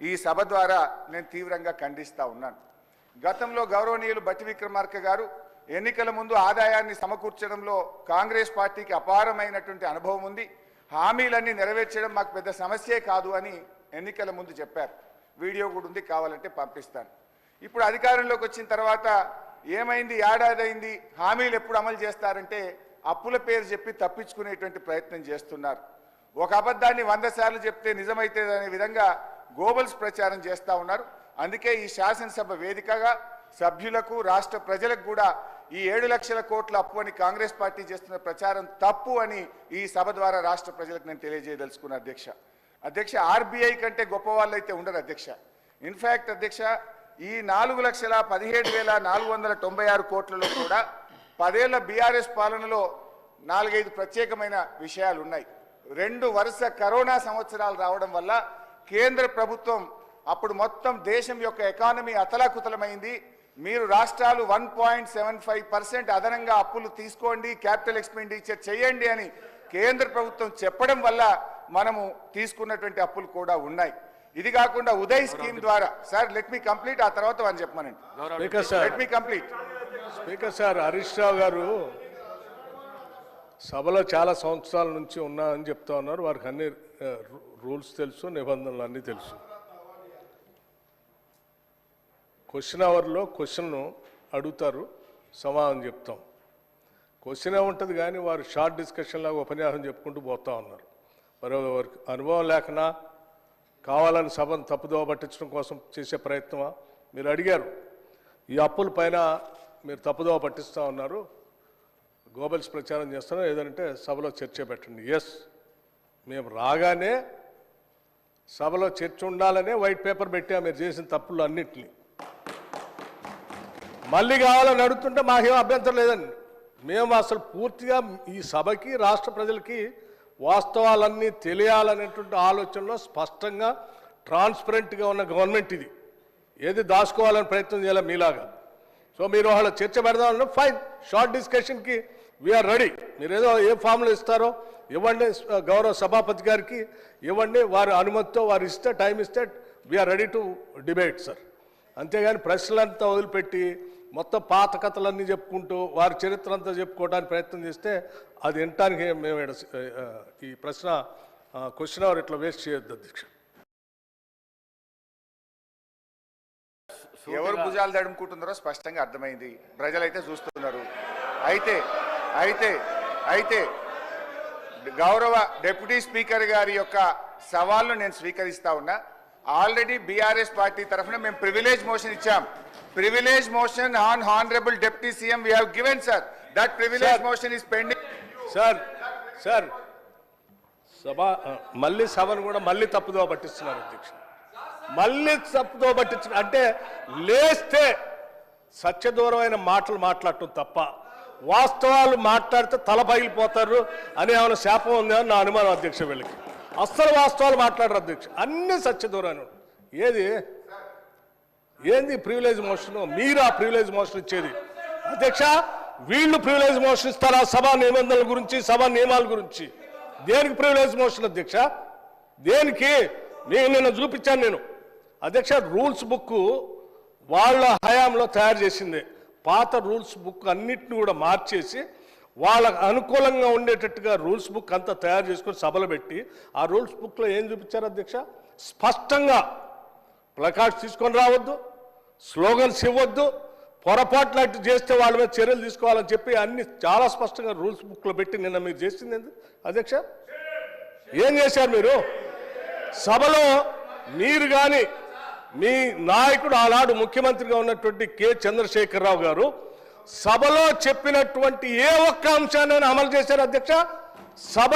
ఈ సభ ద్వారా నేను తీవ్రంగా ఖండిస్తూ ఉన్నాను. గతంలో గౌరవనీయులు బట్టి విక్రమార్క గారు ఎన్నికల ముందు ఆదాయాన్ని సమకూర్చడంలో కాంగ్రెస్ పార్టీకి అపారమైనటువంటి అనుభవం ఉంది. హామీలన్నీ నెరవేర్చడం మాకు పెద్ద సమస్యే కాదు అని ఎన్నికల ముందు చెప్పారు. వీడియో కూడా ఉంది కావాలంటే పంపిస్తాను. ఇప్పుడు అధికారంలోకి వచ్చిన తర్వాత ఏమైంది ఏడాది అయింది హామీలు ఎప్పుడు అమలు చేస్తారంటే అప్పుల పేరు చెప్పి తప్పించుకునేటువంటి ప్రయత్నం చేస్తున్నారు. ఒక అబద్ధాన్ని వంద సార్లు చెప్తే నిజమైతే అనే విధంగా గోబల్స్ ప్రచారం చేస్తా ఉన్నారు. అందుకే ఈ శాసనసభ వేదికగా సభ్యులకు రాష్ట్ర ప్రజలకు కూడా ఈ ఏడు లక్షల కోట్ల అప్పు అని కాంగ్రెస్ పార్టీ చేస్తున్న ప్రచారం తప్పు అని ఈ సభ ద్వారా రాష్ట్ర ప్రజలకు నేను తెలియజేయదలుచుకున్న అధ్యక్ష. అధ్యక్ష ఆర్బీఐ కంటే గొప్ప వాళ్ళైతే ఉండరు అధ్యక్ష. ఇన్ఫాక్ట్ అధ్యక్ష ఈ నాలుగు లక్షల పదిహేడు వేల నాలుగు వందల తొంభై ఆరు కోట్లలో కూడా పదేళ్ళ బీఆర్ఎస్ పాలనలో నాలుగైదు ప్రత్యేకమైన విషయాలు ఉన్నాయి రెండు వరుస కరోనా సంవత్సరాలు రావడం వల్ల కేంద్ర ప్రభుత్వం అప్పుడు మొత్తం దేశం యొక్క ఎకానమీ అతలాకుతలమైంది. మీరు రాష్ట్రాలు one point seven five percent అదనంగా అప్పులు తీసుకోండి క్యాపిటల్ ఎక్స్పెండిచర్ చేయండి అని కేంద్ర ప్రభుత్వం చెప్పడం వల్ల మనము తీసుకున్నటువంటి అప్పులు కూడా ఉన్నాయి. ఇది కాకుండా ఉదయ్ స్కీమ్ ద్వారా సార్ లెట్ మీ కంప్లీట్ ఆ తర్వాత అని చెప్పమనండి. Speaker sir. Let me complete speaker sir Harish Rao గారు సభలో చాలా సంవత్సరాల నుంచి ఉన్నా అని చెప్తా ఉన్నారు. వారికి అన్ని రూల్స్ తెలుసు నిబంధనలు అన్నీ తెలుసు. క్వశ్చన్ అవర్లో క్వశ్చన్ను అడుగుతారు సమాధానం చెప్తాం. క్వశ్చన్ ఉంటుంది కానీ వారు షార్ట్ డిస్కషన్ లాగా ఉపన్యాసం చెప్పుకుంటూ పోతా ఉన్నారు. మరి వారికి అనుభవం లేకనా? కావాలని సభను తప్పుదోవ పట్టించడం కోసం చేసే ప్రయత్నమా? మీరు అడిగారు. ఈ అప్పుల పైన మీరు తప్పుదోవ పట్టిస్తూ ఉన్నారు. గోబల్స్ ప్రచారం చేస్తున్నారు. ఏదంటే సభలో చర్చ పెట్టండి. ఎస్ మేము రాగానే సభలో చర్చ ఉండాలనే వైట్ పేపర్ పెట్టా మీరు చేసిన తప్పులు అన్నింటినీ. మళ్ళీ కావాలని అడుగుతుంటే మాకేం అభ్యంతరం లేదండి. మేము అసలు పూర్తిగా ఈ సభకి రాష్ట్ర ప్రజలకి వాస్తవాలన్నీ తెలియాలనేటువంటి ఆలోచనలో స్పష్టంగా ట్రాన్స్పరెంట్గా ఉన్న గవర్నమెంట్ ఇది. ఏది దాచుకోవాలని ప్రయత్నం చేయాలి మీలాగా. సో మీరు వాళ్ళ చర్చ పెడదామన్నా ఫైన్ షార్ట్ డిస్కషన్కి వీఆర్ రెడీ మీరు ఏదో ఏ ఫామ్లో ఇస్తారో ఇవ్వండి గౌరవ సభాపతి గారికి ఇవ్వండి వారి అనుమతితో వారు ఇస్తే టైం ఇస్తే we are ready to debate sir అంతేగాని ప్రశ్నలంతా వదిలిపెట్టి మొత్తం పాత కథలన్నీ చెప్పుకుంటూ వారి చరిత్ర అంతా చెప్పుకోవడానికి ప్రయత్నం చేస్తే అది వినటానికి మేము ఈ ప్రశ్న క్వశ్చన్ అవర్ ఇట్లా వేస్ట్ చేయొద్దు అధ్యక్ష. ఎవరు భుజాలు తడుముకుంటున్నారో స్పష్టంగా అర్థమైంది. ప్రజలైతే చూస్తున్నారు. అయితే అయితే అయితే గౌరవ డిప్యూటీ స్పీకర్ గారి యొక్క సవాల్ను నేను స్వీకరిస్తా ఉన్నా. ఆల్రెడీ బీఆర్ఎస్ పార్టీ తరఫున మేము ప్రివిలేజ్ మోషన్ ఇచ్చాం. Privilege motion on honourable deputy CM we have given sir. That privilege. Motion is pending. Sir sir సభ మళ్ళీ సభను కూడా మళ్ళీ తప్పుదో పట్టిస్తున్నారు అధ్యక్ష. మళ్ళీ తప్పుదో పట్టించు అంటే లేస్తే సత్యదూరమైన మాటలు మాట్లాడటం తప్ప వాస్తవాలు మాట్లాడితే తల పగిలిపోతారు అని ఏమైనా శాపం ఉందని నా అనుమానం అధ్యక్ష వీళ్ళకి. అస్సలు వాస్తవాలు మాట్లాడరు అధ్యక్ష. అన్ని సత్యదూరాను ఏది? ఏంది ప్రివిలేజ్ మోషన్? మీరు ఆ ప్రివిలేజ్ మోషన్ ఇచ్చేది. అధ్యక్ష వీళ్ళు ప్రివిలేజ్ మోషన్ ఇస్తారా? సభా నిబంధనల గురించి సభా నియమాల గురించి. దేనికి ప్రివిలేజ్ మోషన్ అధ్యక్ష? దేనికి? నేను నిన్న చూపించాను నేను. అధ్యక్ష రూల్స్ బుక్ వాళ్ళ హయాంలో తయారు చేసింది. పాత రూల్స్ బుక్ అన్నిటిని కూడా మార్చేసి వాళ్ళకు అనుకూలంగా ఉండేటట్టుగా రూల్స్ బుక్ అంతా తయారు చేసుకొని సభలు పెట్టి ఆ రూల్స్ బుక్లో ఏం చూపించారు అధ్యక్ష? స్పష్టంగా ప్లకార్డ్స్ తీసుకొని రావద్దు స్లోగన్స్ ఇవ్వద్దు పొరపాటు అటు చేస్తే వాళ్ళ మీద చర్యలు తీసుకోవాలని చెప్పి అన్ని చాలా స్పష్టంగా రూల్స్ బుక్లో పెట్టి నిన్న మీరు చేసింది ఏంది అధ్యక్ష? ఏం చేశారు మీరు? సభలో మీరు కానీ మీ నాయకుడు ఆనాడు ముఖ్యమంత్రిగా ఉన్నటువంటి కె చంద్రశేఖరరావు గారు సభలో చెప్పినటువంటి ఏ ఒక్క అంశాన్ని అమలు చేశారు అధ్యక్ష? సభ